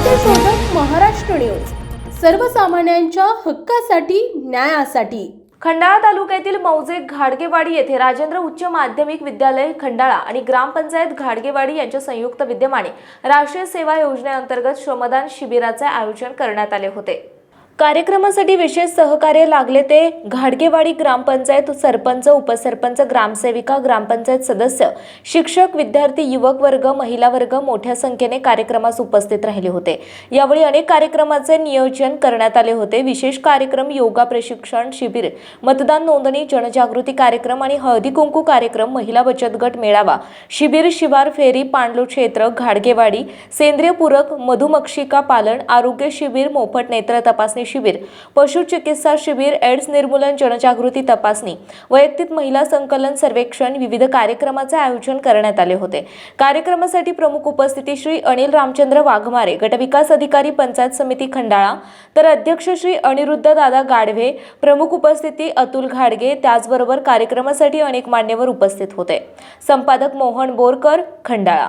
Maharashtra news. सर्वसामान्यांच्या हक्कासाठी न्यायासाठी. खंडाळा तालुक्यातील मौजे घाडगेवाडी येथे राजेंद्र उच्च माध्यमिक विद्यालय खंडाळा आणि ग्रामपंचायत घाडगेवाडी यांच्या संयुक्त विद्यमाने राष्ट्रीय सेवा योजनेअंतर्गत श्रमदान शिबिराचे आयोजन करण्यात आले होते. कार्यक्रमासाठी विशेष सहकार्य लागले ते घाडगेवाडी ग्रामपंचायत सरपंच उपसरपंच ग्रामसेविका ग्रामपंचायत सदस्य शिक्षक विद्यार्थी युवक वर्ग महिला वर्ग मोठ्या संख्येने कार्यक्रमास उपस्थित राहिले होते. यावेळी अनेक कार्यक्रमाचे नियोजन करण्यात आले होते. विशेष कार्यक्रम योगा प्रशिक्षण शिबिर मतदान नोंदणी जनजागृती कार्यक्रम आणि हळदी कुंकू कार्यक्रम महिला बचत गट मेळावा शिबिर शिवार फेरी पांडलो क्षेत्र घाडगेवाडी सेंद्रिय पूरक मधुमक्षिका पालन आरोग्य शिबिर मोफत नेत्र तपासणी शिबिर. पशु चिकित्सा शिबिर एड्स निर्मूलन जनजागृती तपासणी वैयक्तिक महिला संकलन सर्वेक्षण विविध कार्यक्रमाचे आयोजन करण्यात आले होते. कार्यक्रमासाठी प्रमुख उपस्थिती श्री अनिल रामचंद्र वाघमारे गटविकास अधिकारी पंचायत समिती खंडाळा तर अध्यक्ष श्री अनिरुद्ध दादा गाढवे प्रमुख उपस्थिती अतुल घाडगे त्याचबरोबर कार्यक्रमासाठी अनेक मान्यवर उपस्थित होते. संपादक मोहन बोरकर खंडाळा.